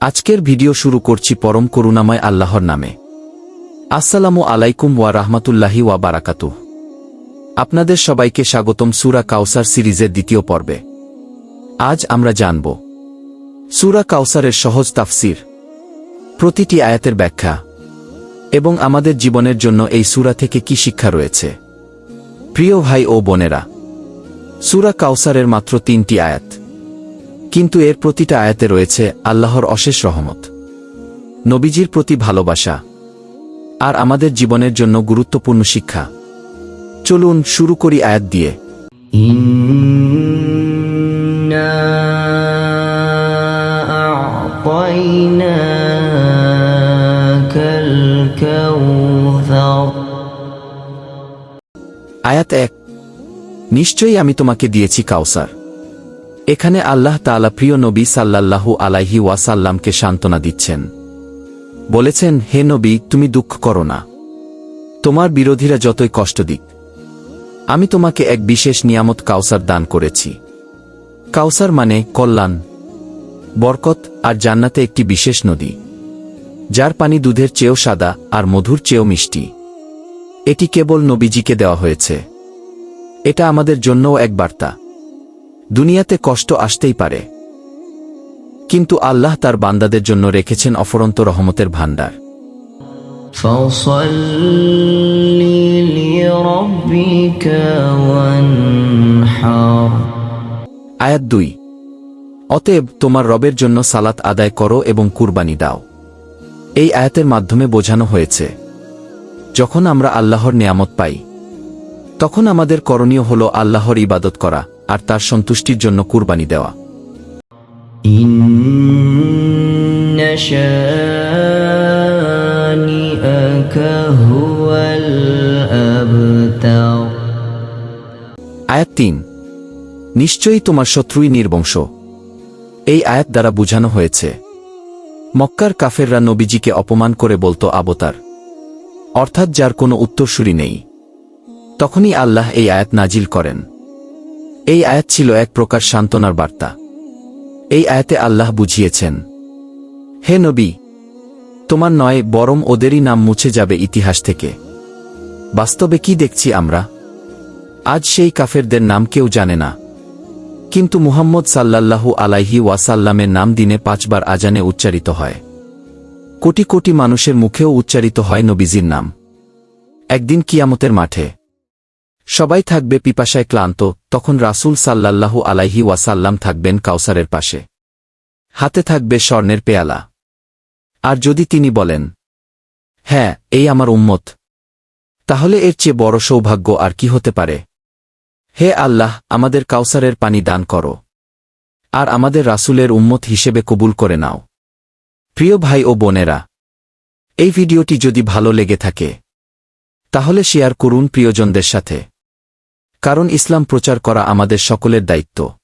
আজকের ভিডিও শুরু করছি পরম করুণাময় আল্লাহর নামে। আসসালামু আলাইকুম ওয়া রাহমাতুল্লাহি ওয়া বারাকাতুহ। আপনাদের সবাইকে স্বাগতম সুরা কাউসার সিরিজের দ্বিতীয় পর্বে। আজ আমরা জানব, সুরা কাউসারের সহজ তাফসির, প্রতিটি আয়াতের ব্যাখ্যা, এবং আমাদের জীবনের জন্য এই সুরা থেকে কি শিক্ষা রয়েছে। প্রিয় ভাই ও বোনেরা, সুরা কাউসারের মাত্র তিনটি আয়াত। কিন্তু এর প্রতিটা আয়াতে রয়েছে আল্লাহর অশেষ রহমত। নবীজির প্রতি ভালোবাসা। আর আমাদের জীবনের জন্য গুরুত্বপূর্ণ শিক্ষা। চলুন শুরু করি আয়াত দিয়ে। আয়াত এক। নিশ্চয়ই আমি তোমাকে দিয়েছি কাউসার। এখানে আল্লাহ তাআলা প্রিয় নবী সাল্লাল্লাহু আলাইহি ওয়াসাল্লামকে সান্ত্বনা দিচ্ছেন। বলেছেন, হে নবী, তুমি দুঃখ করো না। তোমার বিরোধীরা যতই কষ্ট দিক, আমি তোমাকে এক বিশেষ নিয়ামত কাউসার দান করেছি। কাউসার মানে কল্যাণ, বরকত আর জান্নাতে একটি বিশেষ নদী, যার পানি দুধের চেয়েও সাদা আর মধুর চেয়েও মিষ্টি। এটি কেবল নবীজিকে দেওয়া হয়েছে। এটা আমাদের জন্যও এক বার্তা। দুনিয়াতে কষ্ট আসতেই পারে। কিন্তু আল্লাহ তার বান্দাদের জন্য রেখেছেন অফরন্ত রহমতের ভাণ্ডার। আয়াত দুই। অতএব তোমার রবের জন্য সালাত আদায় করো এবং কুরবানি দাও। এই আয়াতের মাধ্যমে বোঝানো হয়েছে যখন আমরা আল্লাহর নিয়ামত পাই তখন আমাদের করণীয় হল আল্লাহর ইবাদত করা। আর তার সন্তুষ্টির জন্য কুরবানি দেওয়া। আয়াত তিন। নিশ্চয়ই তোমার শত্রুই নির্বংশ। এই আয়াত দ্বারা বুঝানো হয়েছে মক্কার কাফেররা নবীজিকে অপমান করে বলতো আবতার। অর্থাৎ যার কোনো উত্তরসূরি নেই। তখনই আল্লাহ এই আয়াত নাজিল করেন। এই আয়াত ছিল এক প্রকার সান্ত্বনার বার্তা। এই আয়াতে আল্লাহ বুঝিয়েছেন, হে নবী, তোমার নয়, বরং ওদেরই নাম মুছে যাবে ইতিহাস থেকে। বাস্তবে কি দেখছি আমরা? আজ সেই কাফেরদের নাম কেউ জানে না। কিন্তু মুহাম্মদ সাল্লাল্লাহু আলাইহি ওয়াসাল্লামের নাম দিনে পাঁচবার আজানে উচ্চারিত হয়। কোটি কোটি মানুষের মুখেও উচ্চারিত হয় নবীজির নাম। একদিন কিয়ামতের মাঠে সবাই থাকবে পিপাসায় ক্লান্ত, তখন রাসূল সাল্লাল্লাহু আলাইহি ওয়াসাল্লাম থাকবেন কাউসারের পাশে। হাতে থাকবে স্বর্ণের পেয়ালা। আর যদি তিনি বলেন হ্যাঁ এই আমার উম্মত, তাহলে এর চেয়ে বড় সৌভাগ্য আর কি হতে পারে? হে আল্লাহ, আমাদের কাউসারের পানি দান করো। আর আমাদের রাসূলের উম্মত হিসেবে কবুল করে নাও। প্রিয় ভাই ও বোনেরা, এই ভিডিওটি যদি ভালো লেগে থাকে, তাহলে শেয়ার করুন প্রিয়জনদের সাথে। কারণ ইসলাম প্রচার করা আমাদের সকলের দায়িত্ব।